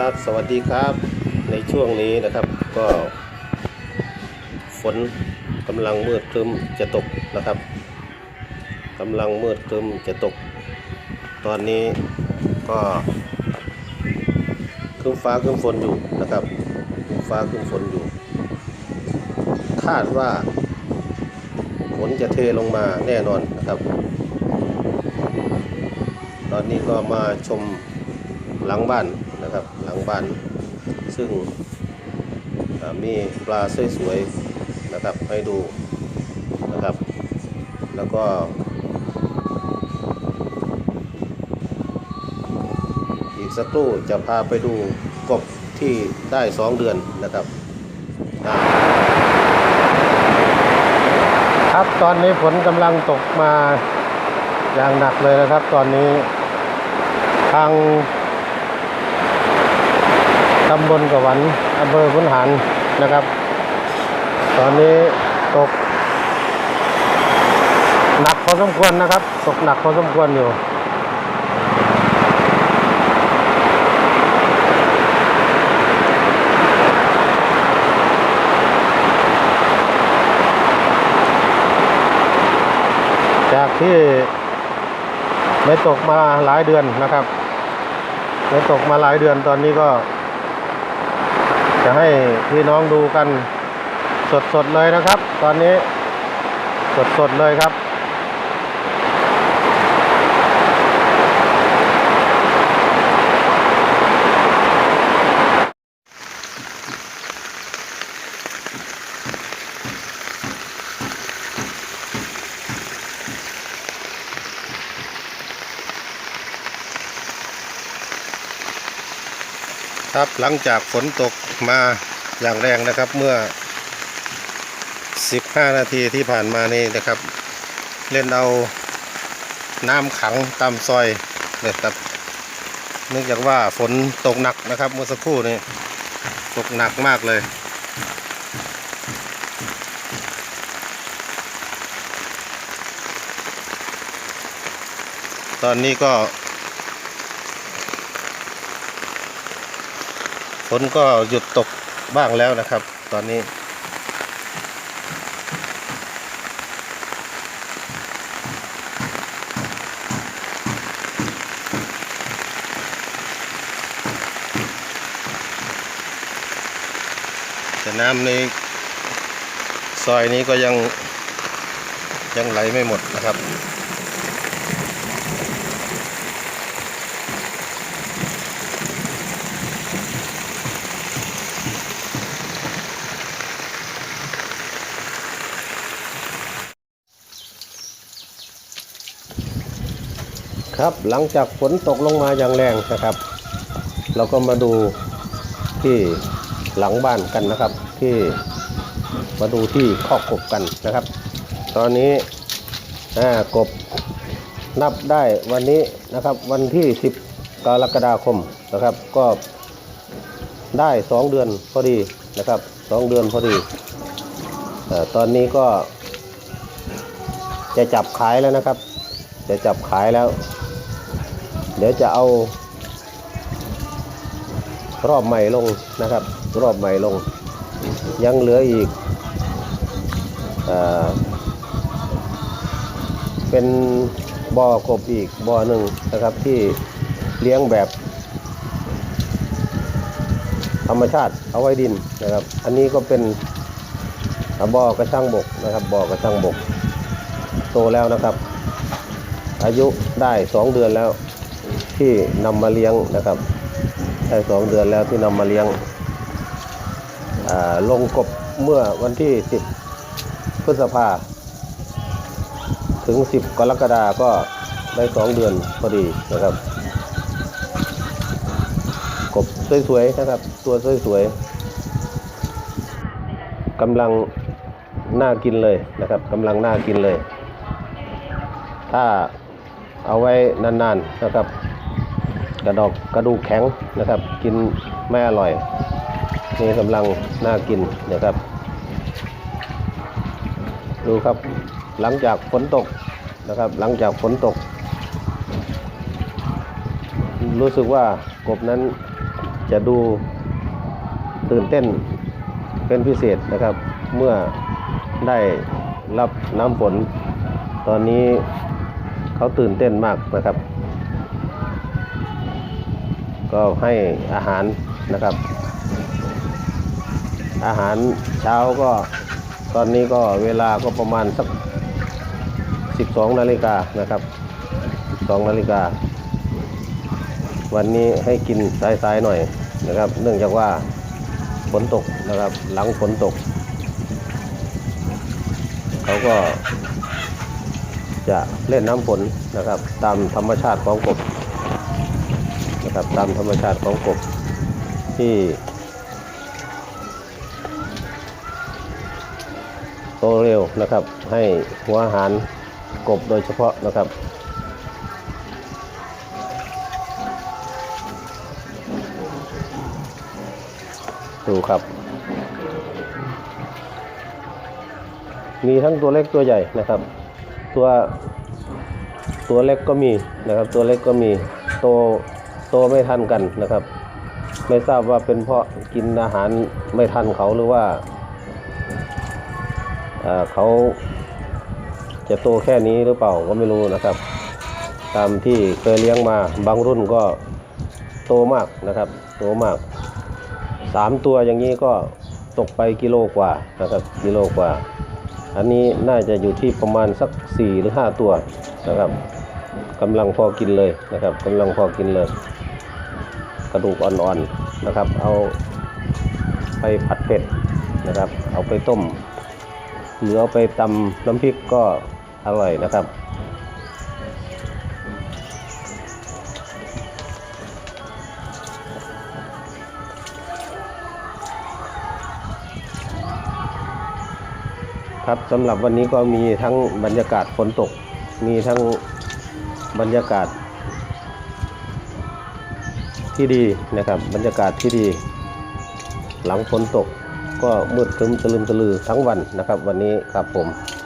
ครับสวัสดีครับในช่วงนี้นะครับก็ฝนกำลังมืดครึมจะตกนะครับกำลังมืดครึมจะตก ตอนนี้ก็ครึ้มฟ้าครึ้มฝนอยู่นะครับครึ้มฟ้าครึ้มฝนอยู่ คาดว่าฝนจะเทลงมาแน่นอนนะครับ ตอนนี้ก็มาชมหลังบ้าน นะครับ หลังบ้าน ซึ่งมีปลาสวยๆนะครับให้ดูนะครับ แล้วก็อีกสักครู่จะพาไปดูกบที่ได้สองเดือนนะครับครับตอนนี้ฝนกำลังตกมาอย่างหนักเลยนะครับ ตอนนี้ทางำบลกวันอำเภอพุนหารนะครับ ตอนนี้ตก หนักพอสมควรนะครับ ตกหนักพอสมควรอยู่จากที่ไม่ตกมาหลายเดือนนะครับไม่ตกมาหลายเดือนตอนนี้ก็ จะให้พี่น้องดูกันสดๆเลยนะครับ ตอนนี้สดๆเลยครับ ครับหลังจากฝนตกมาอย่างแรงนะครับเมื่อ 15 นาทีที่ผ่านมานี่นะครับ เล่นเอาน้ำขังตามซอยนะครับเนื่องจากว่าฝนตกหนักนะครับเมื่อสักครู่นี้ตกหนักมากเลย ตอนนี้ก็ นก็หยุดตกบ้างแล้วนะครับ ตอนนี้ แต่น้ำในซอยนี้ก็ยังยังไหลไม่หมดนะครับ ครับ หลังจากฝนตกลงมาอย่างแรงนะครับ เราก็มาดูที่หลังบ้านกันนะครับ ที่มาดูที่คอกกบกันนะครับ ตอนนี้กบนับได้วันนี้นะครับวันที่ 10 กรกฎาคมนะครับ ก็ได้ 2 เดือนพอดีนะครับ 2 เดือนพอดีอตอนนี้ก็จะจับขายแล้วนะครับ จะจับขายแล้ว เดี๋ยวจะเอารอบใหม่ลงนะครับ รอบใหม่ลง ยังเหลืออีกเอเป็นบ่อกบอีกบ่อหนึ่งนะครับที่เลี้ยงแบบ ธรรมชาติเอาไว้ดินนะครับ อันนี้ก็เป็นบ่อกระชังบกนะครับบ่อกระชังบก โตแล้วนะครับ อายุได้สองเดือนแล้ว ที่นำมาเลี้ยงนะครับได้สองเดือนแล้วที่นำมาเลี้ยงลงกบเมื่อวันที่ 10 พฤษภาถึง 10 กรกฎาก็ได้สองเดือนพอดีนะครับ กบสวยๆนะครับ ตัวสวยๆกำลังน่ากินเลยนะครับกำลังน่ากินเลย ถ้าเอาไว้นานๆนะครับ กระดอกกระดูกแข็งนะครับ กินไม่อร่อยนี่กำลังน่ากินนะครับ ดูครับหลังจากฝนตกนะครับ หลังจากฝนตก รู้สึกว่ากบนั้นจะดูตื่นเต้นเป็นพิเศษนะครับ เมื่อได้รับน้ำฝน ตอนนี้เขาตื่นเต้นมากนะครับ ก็ให้อาหารนะครับ อาหารเช้าก็ตอนนี้ก็เวลาก็ประมาณสัก 12 นาฬิกานะครับ 12 นาฬิกา วันนี้ให้กินสายๆหน่อยนะครับ เนื่องจากว่าฝนตกนะครับ หลังฝนตก เขาก็จะเล่นน้ำฝนนะครับ ตามธรรมชาติของกบ นะครับตามธรรมชาติของกบที่โตเร็วนะครับ ให้หัวอาหารกบโดยเฉพาะนะครับดูครับ มีทั้งตัวเล็กตัวใหญ่นะครับ ตัวตัวเล็กก็มีนะครับ ตัวเล็กก็มีโต ตไม่ทันกันนะครับ ไม่ทราบว่าเป็นเพราะกินอาหารไม่ทันเขาหรือว่าเอ่อเขาจะโตแค่นี้หรือเปล่าก็ไม่รู้นะครับ ตามที่เคยเลี้ยงมาบางรุ่นก็โตมากนะครับ โตมากสามตัวอย่างนี้ก็ตกไปกิโลกว่านะครับกิโลกว่า อันนี้น่าจะอยู่ที่ประมาณสักสี่หรือห้าตัวนะครับกำลังพอกินเลยนะครับกำลังพอกินเลย กระดูกอ่อนๆนะครับ เอาไปผัดเผ็ดนะครับ เอาไปต้มหรือเอาไปตำน้ำพริกก็อร่อยนะครับครับสำหรับวันนี้ก็มีทั้งบรรยากาศฝนตก มีทั้งบรรยากาศ ที่ดีนะครับ บรรยากาศที่ดี หลังฝนตกก็มืดครึ้มตะลึมตะลือทั้งวันนะครับ วันนี้ครับผม